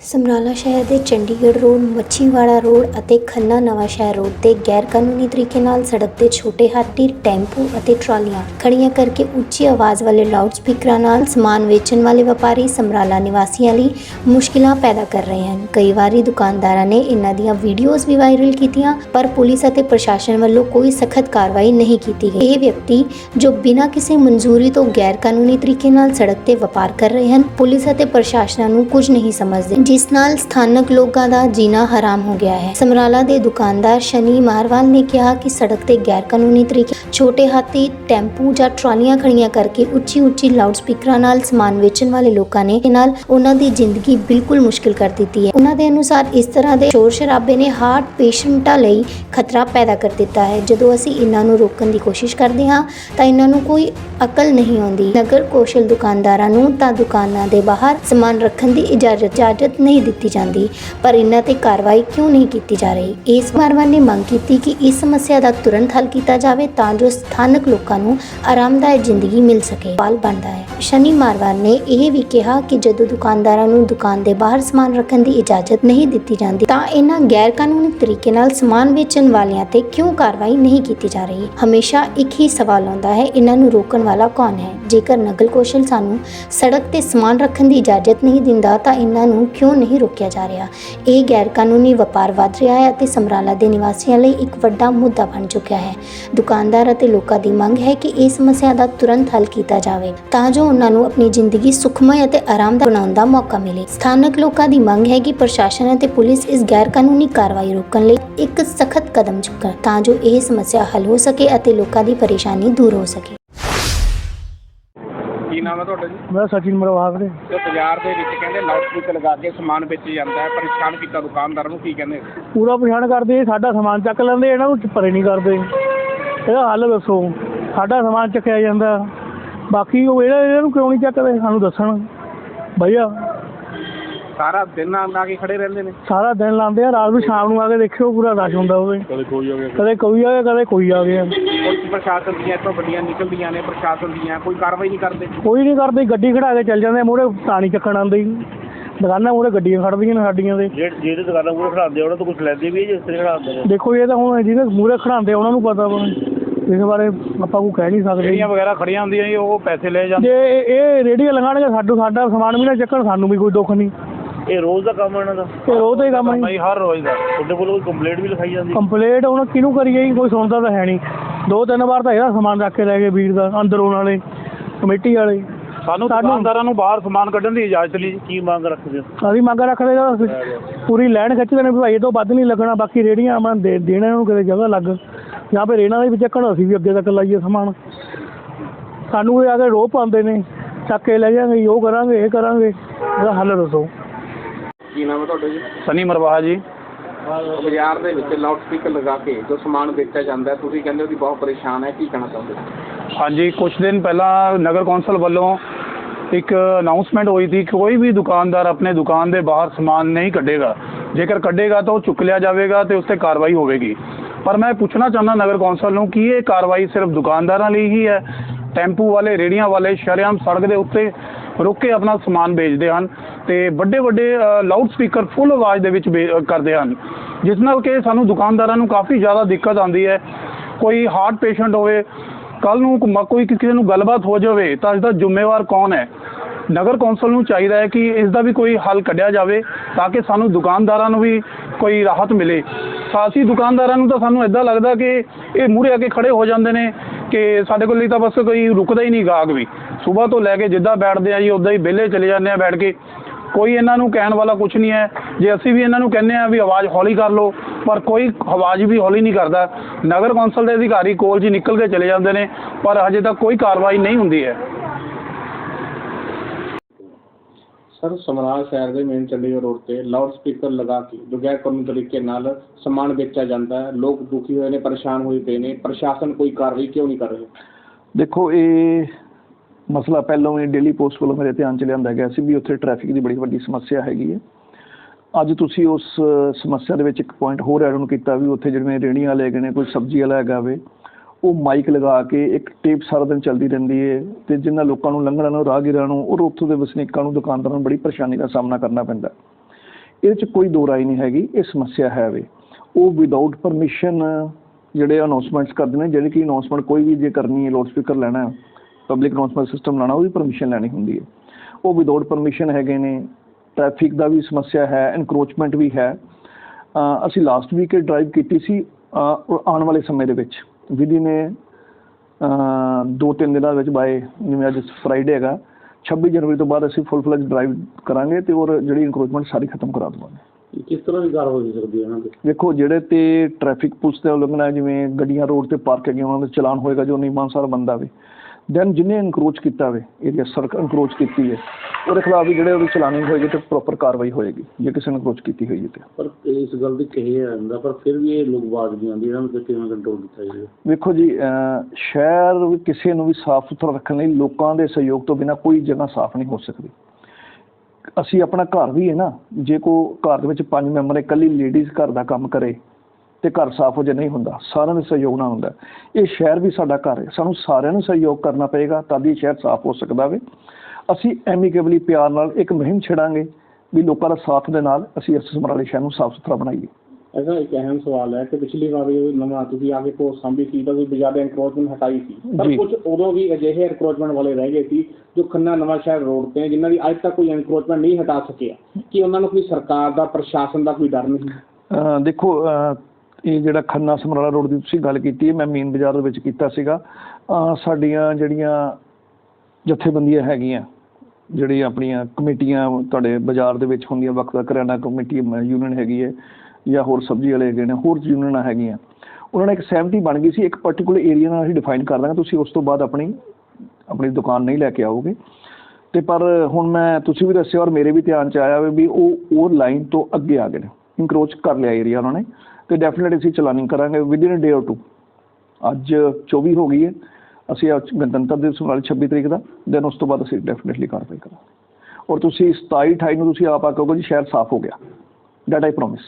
ਸਮਰਾਲਾ ਸ਼ਹਿਰ ਦੇ Chandigarh road, Machhiwara road ਅਤੇ ਖੰਨਾ ਨਵਾਂ ਸ਼ਹਿਰ ਰੋਡ ਤੇ ਗੈਰ ਕਾਨੂੰਨੀ ਤਰੀਕੇ ਨਾਲ ਸੜਕ ਤੇ ਛੋਟੇ ਹਾਥੀ, ਟੈਂਪੂ ਅਤੇ ਟਰਾਲੀਆਂ ਖੜੀਆਂ ਕਰਕੇ ਉੱਚੀ ਆਵਾਜ਼ ਵਾਲੇ ਲਾਊਡ ਸਪੀਕਰਾਂ ਨਾਲ ਸਮਾਨ ਵੇਚਣ ਵਾਲੇ ਵਪਾਰੀ ਸਮਰਾਲਾ ਨਿਵਾਸੀਆਂ ਲਈ ਮੁਸ਼ਕਿਲਾਂ ਪੈਦਾ ਕਰ ਰਹੇ ਹਨ। ਕਈ ਵਾਰੀ ਦੁਕਾਨਦਾਰਾਂ ਨੇ ਇਹਨਾਂ ਦੀਆਂ ਵੀਡੀਓਜ਼ ਵੀ ਵਾਇਰਲ ਕੀਤੀਆਂ, ਪਰ ਪੁਲਿਸ ਅਤੇ ਪ੍ਰਸ਼ਾਸਨ ਵੱਲੋਂ ਕੋਈ ਸਖਤ ਕਾਰਵਾਈ ਨਹੀਂ ਕੀਤੀ ਗਈ। ਇਹ ਵਿਅਕਤੀ, ਜੋ ਬਿਨਾਂ ਕਿਸੇ ਮਨਜ਼ੂਰੀ ਤੋਂ ਗੈਰ ਕਾਨੂੰਨੀ ਤਰੀਕੇ ਨਾਲ ਸੜਕ ਤੇ ਵਪਾਰ ਕਰ ਰਹੇ ਹਨ, ਪੁਲਿਸ ਅਤੇ ਪ੍ਰਸ਼ਾਸਨਾਂ ਨੂੰ ਕੁਝ ਨਹੀਂ ਸਮਝਦੇ। ਜਿਸ ਨਾਲ ਸਥਾਨਕ ਲੋਕਾਂ ਦਾ ਜੀਣਾ ਹਰਾਮ ਹੋ ਗਿਆ ਹੈ। ਸਮਰਾਲਾ ਦੇ ਦੁਕਾਨਦਾਰ ਸ਼ਨੀ ਮਾਰਵਾਲ ਨੇ ਕਿਹਾ ਕਿ ਸੜਕ ਤੇ ਗੈਰ ਕਾਨੂੰਨੀ ਤਰੀਕੇ ਛੋਟੇ ਹਾਥੀ, ਟੈਂਪੂ ਜਾਂ ਟਰਾਲੀਆਂ ਖੜੀਆਂ ਕਰਕੇ ਉੱਚੀ ਉੱਚੀ ਲਾਊਡ ਸਪੀਕਰਾਂ ਨਾਲ ਸਮਾਨ ਵੇਚਣ ਵਾਲੇ ਲੋਕਾਂ ਨੇ ਨਾਲ ਉਹਨਾਂ ਦੀ ਜ਼ਿੰਦਗੀ ਬਿਲਕੁਲ ਮੁਸ਼ਕਿਲ ਕਰ ਦਿੱਤੀ ਹੈ। ਉਹਨਾਂ ਦੇ ਅਨੁਸਾਰ ਇਸ ਤਰ੍ਹਾਂ ਦੇ ਸ਼ੋਰ ਸ਼ਰਾਬੇ ਨੇ ਹਾਰਟ ਪੇਸ਼ੈਂਟਾਂ ਲਈ ਖਤਰਾ ਪੈਦਾ ਕਰ ਦਿੱਤਾ ਹੈ। ਜਦੋਂ ਅਸੀਂ ਇਹਨਾਂ ਨੂੰ ਰੋਕਣ ਦੀ ਕੋਸ਼ਿਸ਼ ਕਰਦੇ ਹਾਂ, ਤਾਂ ਇਹਨਾਂ ਨੂੰ ਕੋਈ ਅਕਲ ਨਹੀਂ ਆਉਂਦੀ। ਨਗਰ ਕੌਸ਼ਲ ਦੁਕਾਨਦਾਰਾਂ ਨੂੰ ਤਾਂ ਦੁਕਾਨਾਂ ਦੇ ਬਾਹਰ ਸਮਾਨ ਰੱਖਣ ਦੀ ਇਜਾਜ਼ਤ ਇਜਾਜ਼ਤ ਨਹੀਂ ਦਿੱਤੀ ਜਾਂਦੀ, ਪਰ ਇਹਨਾਂ ਤੇ ਕਾਰਵਾਈ ਕਿਉਂ ਨਹੀਂ ਕੀਤੀ ਜਾ ਰਹੀ? ਇਸ ਮਾਰਵਾਨ ਨੇ ਮੰਗ ਕੀਤੀ ਕਿ ਇਸ ਸਮੱਸਿਆ ਦਾ ਤੁਰੰਤ ਹੱਲ ਕੀਤਾ ਜਾਵੇ ਤਾਂ ਜੋ ਸਥਾਨਕ ਲੋਕਾਂ ਨੂੰ ਆਰਾਮਦਾਇਕ ਜ਼ਿੰਦਗੀ ਮਿਲ ਸਕੇ। ਵਾਲ ਬਣਦਾ ਹੈ। ਸ਼ਨੀ ਮਾਰਵਾਨ ਨੇ ਇਹ ਵੀ ਕਿਹਾ ਕਿ ਜਦੋਂ ਦੁਕਾਨਦਾਰਾਂ ਨੂੰ ਦੁਕਾਨ ਦੇ ਬਾਹਰ ਸਮਾਨ ਰੱਖਣ ਦੀ ਇਜਾਜ਼ਤ ਨਹੀਂ ਦਿੱਤੀ ਜਾਂਦੀ, ਤਾਂ ਇਹਨਾਂ ਗੈਰ ਕਾਨੂੰਨੀ ਤਰੀਕੇ ਨਾਲ ਸਮਾਨ ਵੇਚਣ ਵਾਲਿਆਂ ਤੇ ਕਿਉਂ ਕਾਰਵਾਈ ਨਹੀਂ ਕੀਤੀ ਜਾ ਰਹੀ? ਹਮੇਸ਼ਾ ਇੱਕ ਹੀ ਸਵਾਲ ਆਉਂਦਾ ਹੈ, ਇਹਨਾਂ ਨੂੰ ਰੋਕਣ ਵਾਲਾ ਕੌਣ ਹੈ? ਜੇਕਰ ਨਗਰ ਕੌਸ਼ਲ ਸਾਨੂੰ ਸੜਕ ਤੇ ਸਮਾਨ ਰੱਖਣ ਦੀ ਇਜਾਜ਼ਤ ਨਹੀਂ ਦਿੰਦਾ, ਤਾਂ ਇਹਨਾਂ ਨੂੰ ਕਿਉਂ ਨਹੀਂ ਰੋਕਿਆ ਜਾ ਰਿਹਾ? ਇਹ ਗੈਰ ਕਾਨੂੰਨੀ ਵਪਾਰ ਵੱਧ ਰਿਹਾ ਹੈ ਅਤੇ ਸਮਰਾਲਾ ਦੇ ਨਿਵਾਸੀਆਂ ਲਈ ਇੱਕ ਵੱਡਾ ਮੁੱਦਾ ਬਣ ਚੁੱਕਿਆ ਹੈ। ਦੁਕਾਨਦਾਰ ਅਤੇ ਲੋਕਾਂ ਦੀ ਮੰਗ ਹੈ ਕਿ ਇਸ ਸਮੱਸਿਆ ਦਾ ਤੁਰੰਤ ਹੱਲ ਕੀਤਾ ਜਾਵੇ, ਤਾਂ ਜੋ ਉਹਨਾਂ ਨੂੰ ਆਪਣੀ ਜ਼ਿੰਦਗੀ ਸੁਖਮਈ ਅਤੇ ਆਰਾਮਦਾਇਕ ਬਣਾਉਣ ਦਾ ਮੌਕਾ ਮਿਲੇ। ਸਥਾਨਕ ਲੋਕਾਂ ਦੀ ਮੰਗ ਹੈ ਕਿ ਪ੍ਰਸ਼ਾਸਨ ਅਤੇ ਪੁਲਿਸ ਇਸ ਗੈਰ ਕਾਨੂੰਨੀ ਕਾਰਵਾਈ ਰੋਕਣ ਲਈ ਇੱਕ ਸਖਤ ਕਦਮ ਚੁੱਕਣ, ਤਾਂ ਜੋ ਇਹ ਸਮੱਸਿਆ ਹੱਲ ਹੋ ਸਕੇ ਅਤੇ ਲੋਕਾਂ ਦੀ ਪਰੇਸ਼ਾਨੀ ਦੂਰ ਹੋ ਸਕੇ। ਕੀ ਨਾਮ ਹੈ ਤੁਹਾਡਾ ਜੀ? ਮੈਂ ਸਚਿਨ ਮਰਵਾਹ ਵੀਰੇ ਤੇ ਬਾਜ਼ਾਰ ਦੇ ਵਿੱਚ ਕਹਿੰਦੇ ਲਾਊਡ ਸਪੀਕਰ ਲਗਾ ਕੇ ਸਮਾਨ ਵੇਚੀ ਜਾਂਦਾ ਹੈ ਪਰੇਸ਼ਾਨ ਕੀਤਾ ਦੁਕਾਨਦਾਰ ਨੂੰ ਕੀ ਕਹਿੰਦੇ ਪੂਰਾ ਪਛਾਣ ਕਰਦੇ ਸਾਡਾ ਸਮਾਨ ਚੱਕ ਲੈਂਦੇ ਇਹਨਾਂ ਨੂੰ ਪਰੇ ਨਹੀਂ ਕਰਦੇ। ਇਹਦਾ ਹੱਲ ਦੱਸੋ ਸਾਡਾ ਸਮਾਨ ਚੱਕਿਆ ਜਾਂਦਾ। ਬਾਕੀ ਉਹ ਇਹਨਾਂ ਇਹਨਾਂ ਨੂੰ ਕਿਉਂ ਨਹੀਂ ਚੱਕਦੇ ਸਾਨੂੰ ਦੱਸਣ। ਭਈਆ ਸਾਰਾ ਦਿਨ ਆ ਕੇ ਖੜੇ ਰਹਿੰਦੇ ਨੇ। ਸਾਰਾ ਦਿਨ ਲਾਉਂਦੇ ਆ ਰਾਤ ਨੂੰ ਸ਼ਾਮ ਨੂੰ ਆ ਕੇ ਦੇਖਿਓ ਪੂਰਾ ਰਸ਼ ਹੁੰਦਾ ਉਹਦੇ ਕਦੇ ਕੋਈ ਹੋਵੇ ਕਦੇ ਕੋਈ ਆ ਗਿਆ ਕਦੇ ਕੋਈ ਆ ਗਿਆ। ਪੁਲਿਸ ਪ੍ਰਸ਼ਾਸਨ ਦੀਆਂ ਇੱਥੋਂ ਗੱਡੀਆਂ ਨਿਕਲਦੀਆਂ ਨੇ ਪ੍ਰਸ਼ਾਸਨ ਦੀਆਂ ਕੋਈ ਕਾਰਵਾਈ ਨਹੀਂ ਕਰਦੇ। ਕੋਈ ਨਹੀਂ ਕਰਦੇ ਗੱਡੀ ਖੜਾ ਕੇ ਚੱਲ ਜਾਂਦੇ ਮੂਹਰੇ ਪਾਣੀ ਚੱਕਣ ਆਉਂਦੇ ਜੀ ਦੁਕਾਨਾਂ ਮੂਹਰੇ ਗੱਡੀਆਂ ਖੜਦੀਆਂ ਨੇ ਸਾਡੀਆਂ ਦੇ ਜਿਹੜੇ ਜਿਹੜੇ ਦੁਕਾਨਾਂ ਕੋਲ ਖੜਾਉਂਦੇ ਉਹਨਾਂ ਤੋਂ ਕੁਝ ਲੈਂਦੇ ਵੀ ਹੈ ਜਿਸ ਤਰ੍ਹਾਂ ਖੜਾਉਂਦੇ ਨੇ? ਦੇਖੋ ਇਹ ਤਾਂ ਹੁਣ ਜਿਹਦੇ ਮੂਹਰੇ ਖੜਾਉਂਦੇ ਉਹਨਾਂ ਨੂੰ ਪਤਾ ਵਾ। ਇਸ ਬਾਰੇ ਆਪਾਂ ਕੋਈ ਕਹਿ ਨਹੀਂ ਸਕਦੇ। ਜਿਹੜੀਆਂ ਵਗੈਰਾ ਖੜੀਆਂ ਹੁੰਦੀਆਂ ਜੀ ਉਹ ਪੈਸੇ ਲੈ ਜਾਂਦੇ ਜੇ ਇਹ- ਇਹ ਰੇੜੀਆਂ ਲਗਾਉਣਗੇ ਸਾਡੂ ਸਾਡਾ ਸਮਾਨ ਵੀ ਨਾ ਚੱਕਣ ਸਾਨੂੰ ਵੀ ਕੋਈ ਦੁੱਖ ਨਹੀਂ। ਇਹ ਰੋਜ਼ ਦਾ ਕੰਮ ਹੈ ਇਹਨਾਂ ਦਾ? ਇਹ ਰੋਜ਼ ਦਾ ਹੀ ਕੰਮ ਹੈ ਭਾਈ ਹਰ ਰੋਜ਼ ਦਾ। ਤੁਹਾਡੇ ਕੋਲ ਕੋਈ ਕੰਪਲੇਂਟ ਵੀ ਲਿਖਾਈ ਜਾਂਦੀ? ਕੰਪਲੇਂਟ ਹੁਣ ਕਿਹਨੂੰ ਕਰੀਏ ਜੀ? ਕੋਈ ਸੁਣਦਾ ਤਾਂ ਹੈ ਨਹੀਂ। ਦੋ ਤਿੰਨ ਵਾਰ ਤਾਂ ਇਹਦਾ ਸਮਾਨ ਰੱਖ ਕੇ ਲੈ ਗਏ ਵੀਰ ਦਾ ਅੰਦਰ ਉਹਨਾਂ ਵਾਲੇ ਕਮੇਟੀ ਵਾਲੇ। ਸਾਨੂੰ ਦੁਕਾਨਦਾਰਾਂ ਨੂੰ ਬਾਹਰ ਸਮਾਨ ਕੱਢਣ ਦੀ ਇਜਾਜ਼ਤ ਲਈ ਕੀ ਮੰਗ ਰੱਖਦੇ ਹੋ? ਅਸੀਂ ਮੰਗ ਰੱਖਦੇ ਹਾਂ ਪੂਰੀ ਲੈਣ ਖਿੱਚਦੇ ਨੇ ਭਾਈ ਇਹ ਤੋਂ ਵੱਧ ਨਹੀਂ ਲੱਗਣਾ ਬਾਕੀ ਰੇੜੀਆਂ ਆਪਾਂ ਦੇ ਦੇਣਾ ਇਹਨੂੰ ਕਿਤੇ ਜਗ੍ਹਾ ਲੱਗ। ਜਾਂ ਫਿਰ ਇਹਨਾਂ ਦੇ ਵੀ ਚੱਕਣ ਅਸੀਂ ਵੀ ਅੱਗੇ ਤੱਕ ਲਾਈਏ ਸਮਾਨ। ਸਾਨੂੰ ਇਹ ਆ ਕੇ ਰੋਹ ਪਾਉਂਦੇ ਨੇ ਚੱਕ ਕੇ ਲੈ ਜਾਾਂਗੇ ਉਹ ਕਰਾਂਗੇ ਇਹ ਕਰਾਂਗੇ ਇਹਦਾ ਹੱਲ ਦੱਸੋ। ਕੀ ਨਾਮ ਹੈ ਤੁਹਾਡਾ ਜੀ? ਸਨੀ ਮਰਵਾਹਾ ਜੀ। ਬਾਜ਼ਾਰ ਦੇ ਵਿੱਚ ਲਾਊਡ ਸਪੀਕਰ ਲਗਾ ਕੇ ਜੋ ਸਮਾਨ ਵੇਚਿਆ ਜਾਂਦਾ ਹੈ ਤੁਸੀਂ ਕਹਿੰਦੇ ਹੋ ਕਿ ਬਹੁਤ ਪਰੇਸ਼ਾਨ ਹੈ ਕੀ ਕਹਿਣਾ ਚਾਹੁੰਦੇ ਹੋ? ਹਾਂਜੀ ਕੁਝ ਦਿਨ ਪਹਿਲਾਂ ਨਗਰ ਕੌਂਸਲ ਵੱਲੋਂ ਇੱਕ ਅਨਾਉਂਸਮੈਂਟ ਹੋਈ ਸੀ ਕਿ ਕੋਈ ਵੀ ਦੁਕਾਨਦਾਰ ਆਪਣੇ ਦੁਕਾਨ ਦੇ ਬਾਹਰ ਸਮਾਨ ਨਹੀਂ ਕੱਢੇਗਾ। ਜੇਕਰ ਕੱਢੇਗਾ ਤਾਂ ਉਹ ਚੁੱਕ ਲਿਆ ਜਾਵੇਗਾ ਤੇ ਉਸ ਤੇ ਕਾਰਵਾਈ ਹੋਵੇਗੀ। ਪਰ ਮੈਂ ਪੁੱਛਣਾ ਚਾਹੁੰਦਾ ਨਗਰ ਕੌਂਸਲ ਨੂੰ ਕਿ ਇਹ ਕਾਰਵਾਈ ਸਿਰਫ ਦੁਕਾਨਦਾਰਾਂ ਲਈ ਹੀ ਹੈ? ਟੈਂਪੂ ਵਾਲੇ ਰੇੜੀਆਂ ਵਾਲੇ ਸ਼ਰੇਆਮ ਸੜਕ ਦੇ ਉੱਤੇ ਰੁਕ ਕੇ ਆਪਣਾ ਸਮਾਨ ਵੇਚਦੇ ਹਨ ਤੇ ਵੱਡੇ ਵੱਡੇ ਲਾਊਡ ਸਪੀਕਰ ਫੁੱਲ ਆਵਾਜ਼ ਦੇ ਵਿੱਚ ਵੇ- ਕਰਦੇ ਹਨ। ਜਿਸ ਨਾਲ ਕਿ ਸਾਨੂੰ ਦੁਕਾਨਦਾਰਾਂ ਨੂੰ ਕਾਫੀ ਜ਼ਿਆਦਾ ਦਿੱਕਤ ਆਉਂਦੀ ਹੈ। ਕੋਈ ਹਾਰਟ ਪੇਸ਼ੈਂਟ ਹੋਵੇ ਕੱਲ ਨੂੰ ਮ- ਕੋਈ ਕਿਸੇ ਨੂੰ ਗੱਲਬਾਤ ਹੋ ਜਾਵੇ, ਤਾਂ ਇਸ ਦਾ ਜ਼ਿੰਮੇਵਾਰ ਕੌਣ ਹੈ? ਨਗਰ ਕੌਂਸਲ ਨੂੰ ਚਾਹੀਦਾ ਹੈ ਕਿ ਇਸ ਦਾ ਵੀ ਕੋਈ ਹੱਲ ਕੱਢਿਆ ਜਾਵੇ, ਤਾਂ ਕਿ ਸਾਨੂੰ ਦੁਕਾਨਦਾਰਾਂ ਨੂੰ ਵੀ ਕੋਈ ਰਾਹਤ ਮਿਲੇ। ਸਾਸੀ ਦੁਕਾਨਦਾਰਾਂ ਨੂੰ ਤਾਂ ਸਾਨੂੰ ਇਦਾਂ ਲੱਗਦਾ ਕਿ ਇਹ ਮੂਹਰੇ ਆ ਕੇ ਖੜੇ ਹੋ ਜਾਂਦੇ ਨੇ ਕਿ ਸਾਡੇ ਕੋਲ ਲਈ ਤਾਂ ਬਸ ਕੋਈ ਰੁਕਦਾ ਹੀ ਨਹੀਂ ਗਾਹਕ ਵੀ। ਸਵੇਰ ਤੋਂ ਲੈ ਕੇ ਜਿੱਦਾਂ ਬੈਠਦੇ ਆ ਜੀ ਉਦਾਂ ਹੀ ਵਿਹਲੇ ਚਲੇ ਜਾਂਦੇ ਆ ਬੈਠ ਕੇ। ਕੋਈ ਇਹਨਾਂ ਨੂੰ ਕਹਿਣ ਵਾਲਾ ਕੁਝ ਨਹੀਂ ਹੈ। ਜੇ ਅਸੀਂ ਵੀ ਇਹਨਾਂ ਨੂੰ ਕਹਿੰਦੇ ਆ ਵੀ ਆਵਾਜ਼ ਹੌਲੀ ਕਰ ਲਓ ਪਰ ਕੋਈ ਆਵਾਜ਼ ਵੀ ਹੌਲੀ ਨਹੀਂ ਕਰਦਾ। ਨਗਰ ਕੌਂਸਲ ਦੇ ਅਧਿਕਾਰੀ ਕੋਲ ਜੀ ਨਿਕਲ ਕੇ ਚਲੇ ਜਾਂਦੇ ਨੇ ਪਰ ਹਜੇ ਤੱਕ ਕੋਈ ਕਾਰਵਾਈ ਨਹੀਂ ਹੁੰਦੀ ਹੈ। ਸਰ ਸਮਰਾਲ ਸ਼ਹਿਰ ਦੇ ਮੇਨ ਚੰਡੀਗੜ੍ਹ ਰੋਡ ਤੇ ਲਾਊਡ ਸਪੀਕਰ ਲਗਾ ਕੇ ਜੋ ਗੈਰ ਕਾਨੂੰਨੀ ਤਰੀਕੇ ਨਾਲ ਸਮਾਨ ਵੇਚਿਆ ਜਾਂਦਾ ਹੈ। ਲੋਕ ਦੁਖੀ ਹੋਏ ਨੇ ਪਰੇਸ਼ਾਨ ਹੋਏ ਪਏ ਨੇ। ਪ੍ਰਸ਼ਾਸਨ ਕੋਈ ਕਾਰਵਾਈ ਕਿਉਂ ਨਹੀਂ ਕਰ ਰਿਹਾ? ਦੇਖੋ ਇਹ ਮਸਲਾ ਪਹਿਲਾਂ ਹੀ ਡੇਲੀ ਪੋਸਟ ਵੱਲੋਂ ਮੇਰੇ ਧਿਆਨ ਚ ਲਿਆਂਦਾ ਗਿਆ ਸੀ ਵੀ ਉੱਥੇ ਟ੍ਰੈਫਿਕ ਦੀ ਬੜੀ ਵੱਡੀ ਸਮੱਸਿਆ ਹੈਗੀ ਹੈ। ਅੱਜ ਤੁਸੀਂ ਉਸ ਸਮੱਸਿਆ ਦੇ ਵਿੱਚ ਇੱਕ ਪੁਆਇੰਟ ਹੋਰ ਐਡ ਨੂੰ ਕੀਤਾ ਵੀ ਉੱਥੇ ਜਿਹੜੇ ਰੇਹੜੀਆਂ ਵਾਲੇ ਹੈਗੇ ਨੇ, ਕੋਈ ਸਬਜ਼ੀ ਵਾਲਾ ਹੈਗਾ ਵੇ, ਉਹ ਮਾਈਕ ਲਗਾ ਕੇ ਇੱਕ ਟੇਪ ਸਾਰਾ ਦਿਨ ਚੱਲਦੀ ਰਹਿੰਦੀ ਹੈ ਤੇ ਜਿਨ੍ਹਾਂ ਲੋਕਾਂ ਨੂੰ ਲੰਘਣਾ ਨੂੰ, ਰਾਹਗੀਰਾਂ ਨੂੰ, ਔਰ ਉੱਥੋਂ ਦੇ ਵਸਨੀਕਾਂ ਨੂੰ, ਦੁਕਾਨਦਾਰਾਂ ਨੂੰ ਬੜੀ ਪਰੇਸ਼ਾਨੀ ਦਾ ਸਾਹਮਣਾ ਕਰਨਾ ਪੈਂਦਾ। ਇਹਦੇ 'ਚ ਕੋਈ ਦੋ ਰਾਏ ਨਹੀਂ ਹੈਗੀ, ਇਹ ਸਮੱਸਿਆ ਹੈ ਵੇ। ਉਹ ਵਿਦਆਊਟ ਪਰਮਿਸ਼ਨ ਜਿਹੜੇ ਅਨਾਉਂਸਮੈਂਟਸ ਕਰਦੇ ਨੇ ਜਿਹੜੇ ਕਿ ਅਨਾਉਂਸਮੈਂਟ ਕੋਈ ਵੀ ਜੇ ਕਰਨੀ ਹੈ ਲਾਊਡ ਸਪੀਕਰ ਲੈਣਾ ਹੈ ਪਬਲਿਕ ਅਨਾਉਂਸਮੈਂਟ ਸਿਸਟਮ ਲਾਣਾ ਉਹਦੀ ਪਰਮਿਸ਼ਨ ਲੈਣੀ ਹੁੰਦੀ ਹੈ। ਉਹ ਵਿਦਆਊਟ ਪਰਮਿਸ਼ਨ ਹੈਗੇ ਨੇ ਟ੍ਰੈਫਿਕ ਦਾ ਵੀ ਸਮੱਸਿਆ ਹੈ ਐਨਕਰੋਚਮੈਂਟ ਵੀ ਹੈ। ਅਸੀਂ ਲਾਸਟ ਵੀਕ ਇਹ ਡਰਾਈਵ ਕੀਤੀ ਸੀ ਆਉਣ ਵਾਲੇ ਸਮੇਂ ਦੇ ਵਿੱਚ। ਵਿਧੀ ਨੇ ਦੋ ਤਿੰਨ ਦਿਨਾਂ ਵਿੱਚ ਬਾਏ ਜਿਵੇਂ ਅੱਜ ਫਰਾਈਡੇ ਹੈਗਾ 26 ਜਨਵਰੀ ਤੋਂ ਬਾਅਦ ਅਸੀਂ ਫੁੱਲ ਫਲੈਜ ਡਰਾਈਵ ਕਰਾਂਗੇ ਤੇ ਔਰ ਜਿਹੜੀ ਇਨਕਰੋਚਮੈਂਟ ਸਾਰੀ ਖਤਮ ਕਰਾ ਦੇਵਾਂਗੇ। ਕਿਸ ਤਰ੍ਹਾਂ ਦੀ ਕਾਰਵਾਈ ਹੋ ਸਕਦੀ ਹੈ ਇਹਨਾਂ ਤੇ? ਵੇਖੋ ਜਿਹੜੇ ਤੇ ਟ੍ਰੈਫਿਕ ਪੁਲਿਸ ਤੇ ਉਲੰਘਣਾ ਜਿਵੇਂ ਗੱਡੀਆਂ ਰੋਡ ਤੇ ਪਾਰਕ ਹੈਗੀਆਂ ਉਹਨਾਂ ਦਾ ਚਲਾਨ ਹੋਏਗਾ ਜੋ ਨਿਯਮਾਨੁਸਾਰ ਬੰਦਾ ਵੇ ਦੈਨ ਜਿਹਨੇ ਇਨਕਰੋਚ ਕੀਤਾ ਵੇ ਏਰੀਆ ਸੜਕ ਇਨਕਰੋਚ ਕੀਤੀ ਹੈ ਉਹਦੇ ਖਿਲਾਫ ਵੀ ਜਿਹੜੇ ਉਹਦੀ ਚਲਾਨਿੰਗ ਹੋਏਗੀ ਤੇ ਪ੍ਰੋਪਰ ਕਾਰਵਾਈ ਹੋਏਗੀ ਜੇ ਕਿਸੇ ਨੇ ਇਨਕਰੋਚ ਕੀਤੀ ਹੋਈ ਹੈ ਤੇ। ਪਰ ਇਸ ਗੱਲ ਦੀ ਕਹੀ ਜਾਂਦਾ ਪਰ ਫਿਰ ਵੀ ਇਹ ਲੋਕ ਬਾਜ਼ ਨਹੀਂ ਆਉਂਦੀ ਇਹਨਾਂ ਨੂੰ ਕਿਵੇਂ ਕੰਟਰੋਲ ਕੀਤਾ ਜਾਵੇ? ਵੇਖੋ ਜੀ ਸ਼ਹਿਰ ਵੀ ਕਿਸੇ ਨੂੰ ਵੀ ਸਾਫ਼ ਸੁਥਰਾ ਰੱਖਣ ਲਈ ਲੋਕਾਂ ਦੇ ਸਹਿਯੋਗ ਤੋਂ ਬਿਨਾਂ ਕੋਈ ਜਗ੍ਹਾ ਸਾਫ਼ ਨਹੀਂ ਹੋ ਸਕਦੀ। ਅਸੀਂ ਆਪਣਾ ਘਰ ਵੀ ਹੈ ਨਾ ਜੇ ਕੋ ਘਰ ਦੇ ਵਿੱਚ ਪੰਜ ਮੈਂਬਰ ਇਕੱਲੀ ਲੇਡੀਜ਼ ਘਰ ਦਾ ਕੰਮ ਕਰੇ ਤੇ ਘਰ ਸਾਫ਼ ਹੋ ਜੇ ਨਹੀਂ ਹੁੰਦਾ। ਸਾਰਿਆਂ ਦੇ ਸਹਿਯੋਗ ਨਾਲ ਹੁੰਦਾ ਇਹ ਸ਼ਹਿਰ ਵੀ ਸਾਡਾ ਘਰ ਹੈ। ਸਾਨੂੰ ਸਾਰਿਆਂ ਨੂੰ ਸਹਿਯੋਗ ਕਰਨਾ ਪਏਗਾ ਤਦ ਹੀ ਸ਼ਹਿਰ ਸਾਫ਼ ਹੋ ਸਕਦਾ ਵੇ। ਅਸੀਂ ਐਮੀਕੇਬਲੀ ਪਿਆਰ ਨਾਲ ਇੱਕ ਮੁਹਿੰਮ ਛੇੜਾਂਗੇ ਵੀ ਲੋਕਾਂ ਦਾ ਸਾਥ ਦੇ ਨਾਲ ਅਸੀਂ ਇਸ ਸਮਰਾਲੇ ਸ਼ਹਿਰ ਨੂੰ ਸਾਫ਼ ਸੁਥਰਾ ਬਣਾਈਏ। ਐਸਾ ਇੱਕ ਅਹਿਮ ਸਵਾਲ ਹੈ ਕਿ ਪਿਛਲੀ ਵਾਰ ਇਹ ਨਵਾਂ ਤੁਸੀਂ ਆ ਕੇ ਕੋ ਸਾਂਭੀ ਸੀ ਤਾਂ ਕੋਈ ਜ਼ਿਆਦਾ ਐਨਕਰੋਚਮੈਂਟ ਹਟਾਈ ਸੀ। ਪਰ। ਕੁਝ ਉਦੋਂ ਵੀ ਅਜਿਹੇ ਐਨਕਰੋਚਮੈਂਟ ਵਾਲੇ ਰਹਿ ਗਏ ਸੀ ਜੋ ਖੰਨਾ ਨਵਾਂ ਸ਼ਹਿਰ ਰੋਡ ਤੇ ਜਿਨ੍ਹਾਂ ਦੀ ਅੱਜ ਤੱਕ ਕੋਈ ਐਨਕਰੋਚਮੈਂਟ ਨਹੀਂ ਹਟਾ ਸਕਿਆ। ਕਿ ਉਹਨਾਂ ਨੂੰ ਕੋਈ ਸਰਕਾਰ ਦਾ ਪ੍ਰਸ਼ਾਸਨ ਦਾ ਕੋਈ ਡਰ ਨਹੀਂ? ਦੇਖੋ ਇਹ ਜਿਹੜਾ ਖੰਨਾ ਸਮਰਾਲਾ ਰੋਡ ਦੀ ਤੁਸੀਂ ਗੱਲ ਕੀਤੀ ਹੈ ਮੈਂ ਮੇਨ ਬਾਜ਼ਾਰ ਦੇ ਵਿੱਚ ਕੀਤਾ ਸੀਗਾ। ਸਾਡੀਆਂ ਜਿਹੜੀਆਂ ਜਥੇਬੰਦੀਆਂ ਹੈਗੀਆਂ ਜਿਹੜੀ ਆਪਣੀਆਂ ਕਮੇਟੀਆਂ ਤੁਹਾਡੇ ਬਾਜ਼ਾਰ ਦੇ ਵਿੱਚ ਹੁੰਦੀਆਂ ਵਕਤ ਕਰਿਆਨਾ ਕਮੇਟੀ ਯੂਨੀਅਨ ਹੈਗੀ ਹੈ ਜਾਂ ਹੋਰ ਸਬਜ਼ੀ ਵਾਲੇ ਹੈਗੇ ਨੇ, ਹੋਰ ਯੂਨੀਅਨਾਂ ਹੈਗੀਆਂ। ਉਹਨਾਂ ਨੇ ਇੱਕ ਸਹਿਮਤੀ ਬਣ ਗਈ ਸੀ, ਇੱਕ ਪਾਰਟਿਕੂਲਰ ਏਰੀਆ ਨਾਲ ਅਸੀਂ ਡਿਫਾਈਨ ਕਰ ਦਾਂਗੇ, ਤੁਸੀਂ ਉਸ ਤੋਂ ਬਾਅਦ ਆਪਣੀ ਆਪਣੀ ਦੁਕਾਨ ਨਹੀਂ ਲੈ ਕੇ ਆਓਗੇ। ਤੇ ਪਰ ਹੁਣ ਮੈਂ, ਤੁਸੀਂ ਵੀ ਦੱਸਿਆ ਔਰ ਮੇਰੇ ਵੀ ਧਿਆਨ ਚ ਆਇਆ ਵੀ ਉਹ ਉਹ ਲਾਈਨ ਤੋਂ ਅੱਗੇ ਆ ਗਏ ਨੇ। ਇਨਕਰੋਚ ਕਰ ਲਿਆ ਏਰੀਆ ਉਹਨਾਂ ਨੇ। ਤੇ ਡੈਫੀਨਿਟਲੀ ਅਸੀਂ ਚਲਾਨਿੰਗ ਕਰਾਂਗੇ within day or two ਅੱਜ 24 ਹੋ ਗਈ ਹੈ, ਅਸੀਂ ਅੱਜ ਗਣਤੰਤਰ ਦਿਵਸ ਵਾਲੀ 26 ਤਰੀਕ ਦਾ ਦੈਨ ਉਸ ਤੋਂ ਬਾਅਦ ਅਸੀਂ ਡੈਫੀਨਿਟਲੀ ਕਾਰਵਾਈ ਕਰਾਂਗੇ। ਔਰ ਤੁਸੀਂ 27 28 ਨੂੰ ਤੁਸੀਂ ਆਪ ਆ ਕਹੋਗੇ ਜੀ, ਸ਼ਹਿਰ ਸਾਫ਼ ਹੋ ਗਿਆ। That I promise